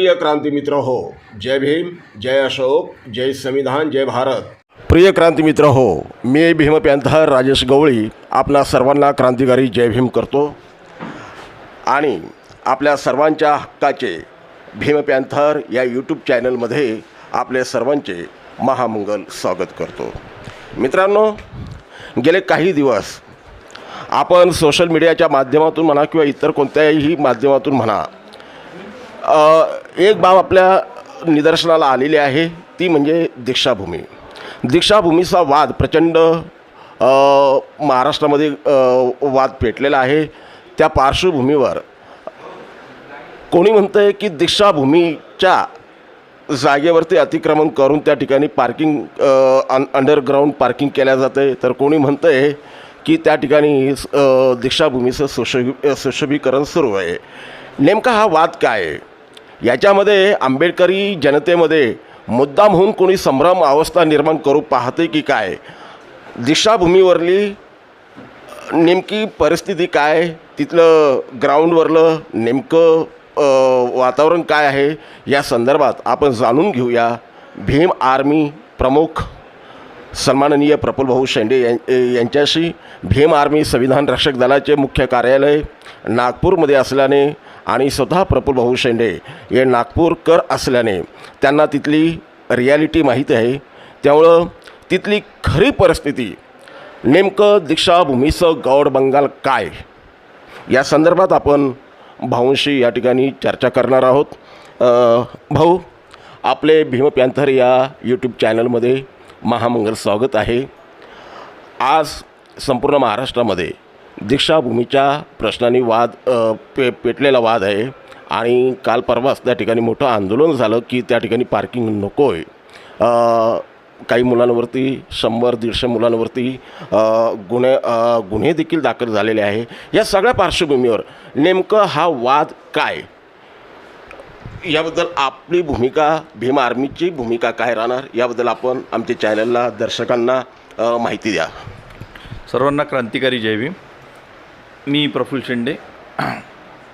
प्रिय क्रांतिमित्र हो जय भीम जय अशोक जय संविधान जय भारत. प्रिय क्रांतिमित्र हो मी भीम पॅन्थर राजेश गवळी आपल्या सर्वांना क्रांतिकारी जय भीम करतो. आणि आपल्या सर्वांच्या हक्काचे भीम पॅन्थर या यूट्यूब चॅनलमध्ये आपले सर्वांचे महामंगल स्वागत करतो. मित्रांनो गेले काही दिवस आपण सोशल मीडियाच्या माध्यमातून म्हणा किंवा इतर कोणत्याही माध्यमातून म्हणा एक बाब आपल्या निदर्शनाला आलेली आहे ती म्हणजे दीक्षाभूमी. दीक्षाभूमीचा वाद प्रचंड महाराष्ट्रामध्ये वाद पेटलेला आहे. त्या पार्श्वभूमीवर कोणी म्हणतं आहे की दीक्षाभूमीच्या जागेवरती अतिक्रमण करून त्या ठिकाणी पार्किंग अन अंडरग्राऊंड पार्किंग केल्या जाते. तर कोणी म्हणतं आहे की त्या ठिकाणी दीक्षाभूमीचं सुशोभी सुशोभीकरण सुरू आहे. नेमका हा वाद काय आहे? याच्यामध्ये आंबेडकरी जनतेमध्ये मुद्दाम होऊन कोणी संभ्रम अवस्था निर्माण करू पाहते की काय? दिशाभूमीवरली नेमकी परिस्थिती काय? तिथलं ग्राउंडवरलं नेमकं वातावरण काय आहे? या संदर्भात आपण जाणून घेऊया. भीम आर्मी प्रमुख सन्माननीय प्रफुल्लभाऊ शेंडे यां यांच्याशी. भीम आर्मी संविधान रक्षक दलाचे मुख्य कार्यालय नागपूरमध्ये असल्याने आणि स्वतः प्रफुल भाऊ शेंडे हे नागपूरकर असल्याने त्यांना तिथली रियालिटी माहीत आहे. त्यामुळं तिथली खरी परिस्थिती नेमकं दीक्षाभूमीचं गौड बंगाल काय? या संदर्भात आपण भाऊंशी या ठिकाणी चर्चा करणार आहोत. भाऊ आपले भीम पॅन्थर या यूट्यूब चॅनलमध्ये महामंगल स्वागत आहे. आज संपूर्ण महाराष्ट्रामध्ये दीक्षाभूमीच्या प्रश्नाने वाद पे पेटलेला वाद आहे. आणि काल परवाच त्या ठिकाणी मोठं आंदोलन झालं की त्या ठिकाणी पार्किंग नको आहे काही मुलांवरती शंभर दीडशे मुलांवरती गुन्हे गुन्हे देखील दाखल झालेले आहे. या सगळ्या पार्श्वभूमीवर नेमकं हा वाद काय? याबद्दल आपली भूमिका भीम आर्मीची भूमिका काय राहणार? याबद्दल आपण आमच्या चॅनलला दर्शकांना माहिती द्या. सर्वांना क्रांतिकारी जय भीम. मी प्रफुल्ल शेंडे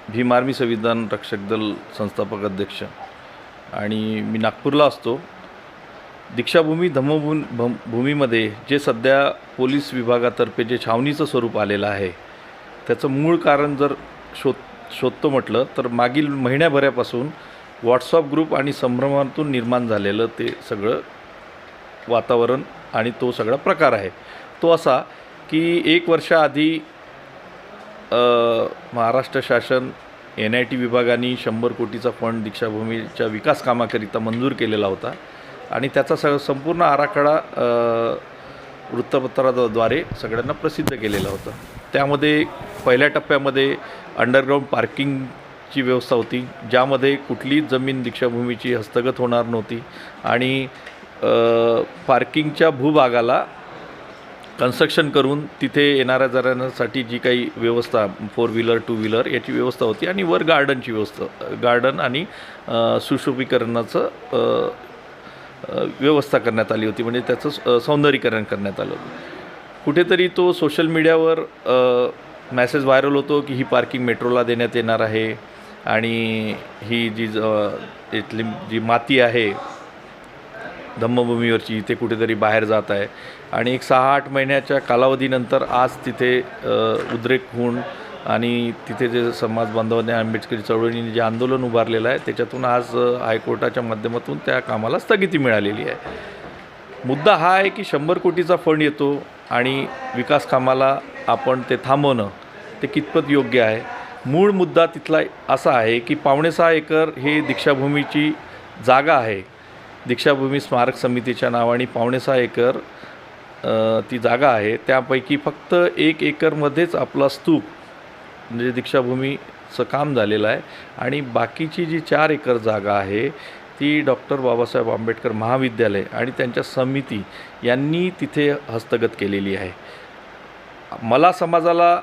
भीम आर्मी संविधान रक्षक दल संस्थापक अध्यक्ष. आणि मी नागपूरला असतो. दीक्षाभूमी धम्मभूमी भम भूमीमध्ये जे सध्या पोलीस विभागातर्फे जे छावणीचं स्वरूप आलेलं आहे त्याचं मूळ कारण जर शोध शोधतो म्हटलं तर मागील महिन्याभरापासून व्हॉट्सअप ग्रुप आणि संभ्रमातून निर्माण झालेलं ते सगळं वातावरण आणि तो सगळा प्रकार आहे. तो असा की एक वर्षाआधी महाराष्ट्र शासन एन आय टी विभागाने शंभर कोटीचा फंड दीक्षाभूमीच्या विकास कामाकरिता मंजूर केलेला होता. आणि त्याचा स संपूर्ण आराखडा वृत्तपत्राद्वारे सगळ्यांना प्रसिद्ध केलेला होता. त्यामध्ये पहिल्या टप्प्यामध्ये अंडरग्राऊंड पार्किंगची व्यवस्था होती ज्यामध्ये कुठलीच जमीन दीक्षाभूमीची हस्तगत होणार नव्हती आणि पार्किंगच्या भूभागाला कन्स्ट्रक्शन करून तिथे येणाऱ्या जाणाऱ्यांसाठी जी काही व्यवस्था फोर व्हीलर टू व्हीलर याची व्यवस्था होती आणि वर गार्डनची व्यवस्था गार्डन आणि सुशोभीकरणाचं व्यवस्था करण्यात आली होती. म्हणजे त्याचं सौंदर्यीकरण करण्यात आलं होतं. कुठेतरी तो सोशल मीडियावर मॅसेज व्हायरल होतो की ही पार्किंग मेट्रोला देण्यात येणार आहे आणि ही जी ज- इथली जी माती आहे धम्मभूमीवरची इथे कुठेतरी बाहेर जात आहे. आणि एक सहा आठ महिन्याच्या कालावधीनंतर आज तिथे उद्रेक होऊन आणि तिथे जे समाज बांधवांनी आंबेडकरी चळवळीने जे आंदोलन उभारलेलं आहे त्याच्यातून आज हायकोर्टाच्या माध्यमातून त्या कामाला स्थगिती मिळालेली आहे. मुद्दा हा आहे की शंभर कोटीचा फंड येतो आणि विकास कामाला आपण ते थांबवणं ते कितपत योग्य आहे? मूळ मुद्दा तिथला असा आहे की पावणेसहा एकर हे दीक्षाभूमीची जागा आहे. दीक्षाभूमी स्मारक समितीच्या नावाने पावणे सहा एकर ती जागा आहे. त्यापैकी फक्त एक एकरमध्येच आपला स्तूप म्हणजे दीक्षाभूमीचं काम झालेलं आहे. आणि बाकीची जी चार एकर जागा आहे ती डॉक्टर बाबासाहेब आंबेडकर महाविद्यालय आणि त्यांच्या समिती यांनी तिथे हस्तगत केलेली आहे. मला समाजाला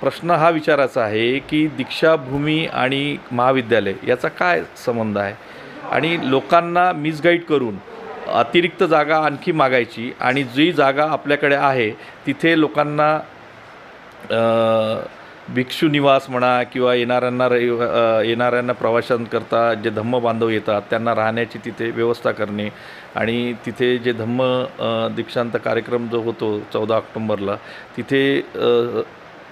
प्रश्न हा विचारायचा आहे की दीक्षाभूमी आणि महाविद्यालय याचा काय संबंध आहे? आणि लोकांना मिसगाईड करून अतिरिक्त जागा आणखी मागायची आणि जी जागा आपल्याकडे आहे तिथे लोकांना भिक्षू निवास म्हणा किंवा येणाऱ्यांना रवि येणाऱ्यांना प्रवाशांकरता जे धम्म बांधव येतात त्यांना राहण्याची तिथे व्यवस्था करणे आणि तिथे जे धम्म दीक्षांत कार्यक्रम जो होतो चौदा ऑक्टोंबरला तिथे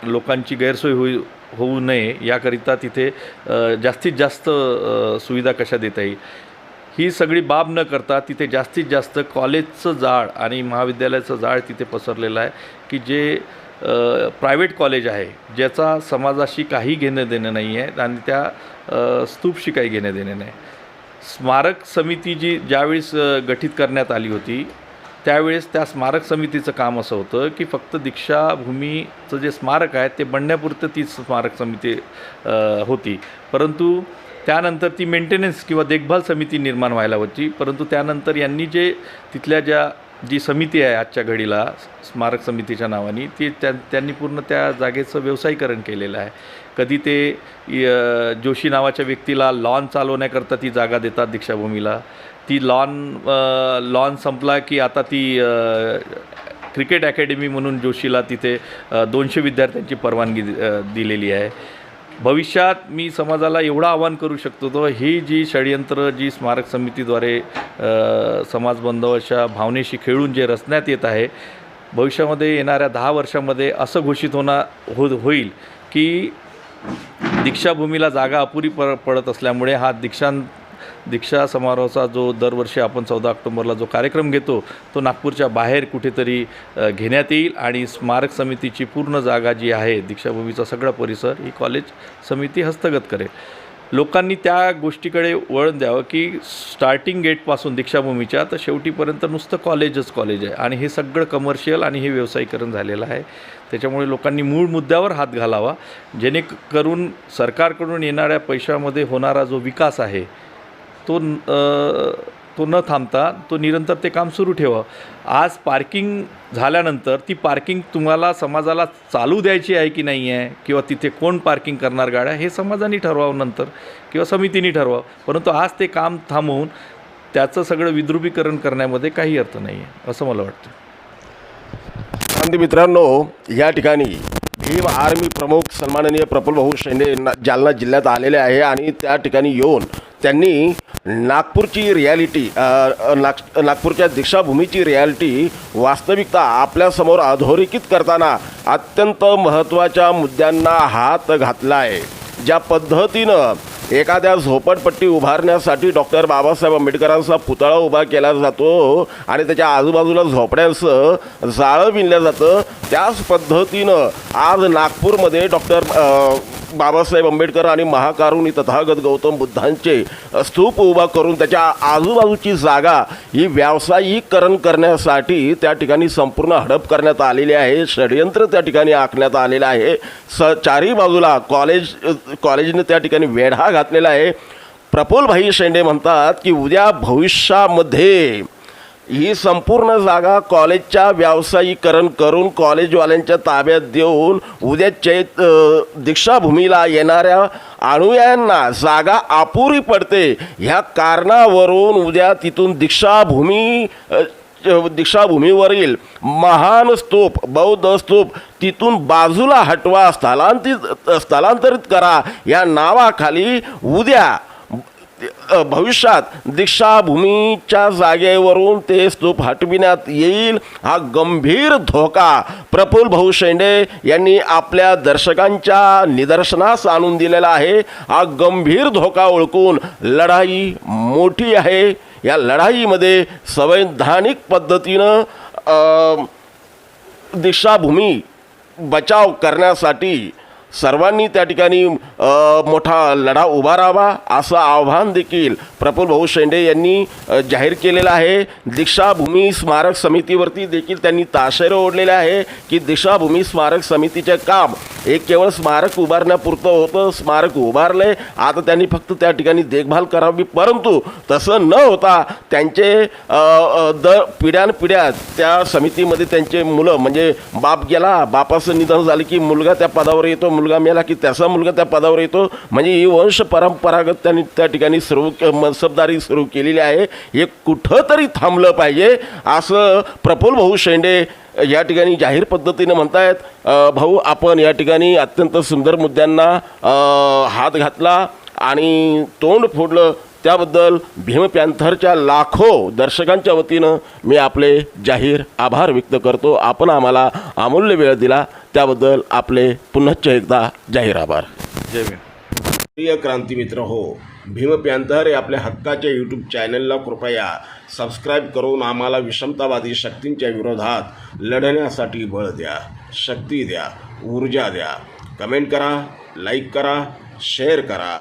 लोकांची गैरसोय होई होऊ नये याकरिता तिथे जास्तीत जास्त सुविधा कशा देता येईल? ही सगळी बाब न करता तिथे जास्तीत जास्त कॉलेजचं जाळ आणि महाविद्यालयाचं जाळ तिथे पसरलेलं आहे की जे प्रायव्हेट कॉलेज आहे ज्याचा समाजाशी काही घेणं देणं नाही आहे आणि त्या स्तूपशी काही घेणं देणं नाही. स्मारक समिती जी ज्यावेळेस गठीत करण्यात आली होती त्यावेळेस त्या स्मारक समितीचं काम असं होतं की फक्त दीक्षाभूमीचं जे स्मारक आहे ते बनण्यापुरतं तीच स्मारक समिती होती. परंतु त्यानंतर ती मेंटेनन्स किंवा देखभाल समिती निर्माण व्हायला होती. परंतु त्यानंतर यांनी जे तिथल्या ज्या जी समिती आहे आजच्या घडीला स्मारक समितीच्या नावाने ती त्या त्यांनी पूर्ण त्या जागेचं व्यवसायीकरण केलेलं आहे. कधी ते य- जोशी नावाच्या व्यक्तीला लॉन चालवण्याकरता ती जागा देतात दीक्षाभूमीला. ती लॉन लॉन संपला की आता ती क्रिकेट अकॅडमी म्हणून जोशीला तिथे दोनशे विद्यार्थ्यांची परवानगी दि- दिलेली आहे. भविष्यात मी समाजाला एवढं आवाहन करू शकतो तो ही जी षडयंत्र जी स्मारक समितीद्वारे समाज बांधवाच्या भावनेशी खेळून जे रचण्यात येत आहे भविष्यामध्ये येणाऱ्या दहा वर्षामध्ये असं घोषित होणार हो होईल की दीक्षाभूमीला जागा अपुरी प पडत असल्यामुळे हा दीक्षांत दीक्षा समारोहाचा जो दरवर्षी आपण चौदा ऑक्टोबरला जो कार्यक्रम घेतो तो नागपूरच्या बाहेर कुठेतरी घेण्यात येईल आणि स्मारक समितीची पूर्ण जागा जी आहे दीक्षाभूमीचा सगळा परिसर ही कॉलेज समिती हस्तगत करेल. लोकांनी त्या गोष्टीकडे वळण द्यावं की स्टार्टिंग गेटपासून दीक्षाभूमीच्या तर शेवटीपर्यंत नुसतं कॉलेजच कॉलेज आहे आणि हे सगळं कमर्शियल आणि हे व्यावसायीकरण झालेलं आहे. त्याच्यामुळे लोकांनी मूळ मुद्द्यावर हात घालावा. जेणेकरून सरकारकडून येणाऱ्या पैशामध्ये होणारा जो विकास आहे तो न- तो न थांबता तो निरंतर ते काम सुरू ठेवा. आज पार्किंग झाल्यानंतर ती पार्किंग तुम्हाला समाजाला चालू द्यायची आहे की नाही आहे? किंवा तिथे कोण पार्किंग करणार गाड्या? हे समाजाने ठरवावं नंतर किंवा समितीने ठरवावं. परंतु आज ते काम थांबवून त्याचं सगळं विद्रुपीकरण करण्यामध्ये काही अर्थ नाही आहे असं मला वाटतं. क्रांती मित्रांनो या ठिकाणी भीम आर्मी प्रमुख सन्माननीय प्रफुल्ल भाऊ शेंडे जालना जिल्ह्यात आलेले आहे आणि त्या ठिकाणी येऊन त्यांनी नागपूरची रियालिटी नाग नागपूरच्या दीक्षाभूमीची रियालिटी वास्तविकता आपल्यासमोर अधोरेखित करताना अत्यंत महत्त्वाच्या मुद्द्यांना हात घातला आहे ज्या पद्धतीनं एखाद्या झोपडपट्टी उभारण्यासाठी डॉक्टर बाबासाहेब आंबेडकरांचा पुतळा उभा केला जातो आणि त्याच्या आजूबाजूला झोपड्यांचं जाळं विणलं जातं त्याच पद्धतीनं आज नागपूरमध्ये डॉक्टर बाबासाहेब आंबेडकर आणि महाकारुणी तथागत गौतम बुद्धांचे स्तूप उभा करून त्याच्या आजूबाजूची जागा ही व्यावसायिकरण करण्यासाठी त्या ठिकाणी संपूर्ण हडप करण्यात आलेली आहे. षडयंत्र त्या ठिकाणी आखण्यात आलेलं आहे. स चारही बाजूला कॉलेज कॉलेजने त्या ठिकाणी वेढा घातलेला आहे. प्रफुल्लभाई शेंडे म्हणतात की उद्या भविष्यामध्ये ही संपूर्ण जागा कॉलेजच्या व्यावसायीकरण करून कॉलेजवाल्यांच्या ताब्यात देऊन उद्या चैत दीक्षाभूमीला येणाऱ्या अनुयायांना जागा अपुरी पडते. ह्या कारणावरून उद्या तिथून दीक्षाभूमी दीक्षाभूमीवरील महान स्तूप बौद्ध स्तूप तिथून बाजूला हटवा स्थलांतरित स्थलांतरित करा. या नावाखाली उद्या भविष्यात दीक्षाभूमीच्या जागेवरून ते स्तूप हटविण्यात येईल. हा गंभीर धोका प्रफुल्ल भाऊ शेंडे यांनी आपल्या दर्शकांच्या निदर्शनास आणून दिलेला आहे. हा गंभीर धोका ओळखून लढाई मोठी आहे. या लढाईमध्ये संवैधानिक पद्धतीनं दीक्षाभूमी बचाव करण्यासाठी सर्वांनी त्या ठिकाणी मोठा लढा उभारावा असं आव्हान देखील प्रफुल भाऊ शेंडे यांनी जाहीर केलेलं आहे. दीक्षाभूमी स्मारक समितीवरती देखील त्यांनी ताशेरे ओढलेले आहे की दीक्षाभूमी स्मारक समितीचे काम एक केवळ स्मारक उभारण्यापुरतं होतं स्मारक उभारले आता त्यांनी फक्त त्या ठिकाणी देखभाल करावी. परंतु तसं न होता त्यांचे दर पिढ्यानपिढ्या त्या समितीमध्ये त्यांचे मुलं म्हणजे बाप गेला बापाचं निधन झालं की मुलगा त्या पदावर येतो मुलगा मेला की त्याचा मुलगा त्या पदावर येतो. म्हणजे ही वंश परंपरागत त्यांनी त्या ठिकाणी सुरू मनसबदारी सुरू केलेली आहे. हे कुठंतरी थांबलं पाहिजे असं प्रफुल भाऊ शेंडे या ठिकाणी जाहीर पद्धतीनं म्हणतायत. भाऊ आपण या ठिकाणी अत्यंत सुंदर मुद्द्यांना हात घातला आणि तोंड फोडलं. त्याबद्दल भीम पॅन्थरच्या लाखो दर्शकांच्या वतीनं मी आपले जाहीर आभार व्यक्त करतो. आपण आम्हाला अमूल्य वेळ दिला. त्याबद्दल आपले पुनश्च एकदा जाहीर आभार. जय भीम. प्रिय क्रांतीमित्र हो भीम पॅन्थर हे आपल्या हक्काच्या यूट्यूब चॅनलला कृपया सबस्क्राईब करून आम्हाला विषमतावादी शक्तींच्या विरोधात लढण्यासाठी बळ द्या शक्ती द्या ऊर्जा द्या. कमेंट करा लाईक करा शेअर करा.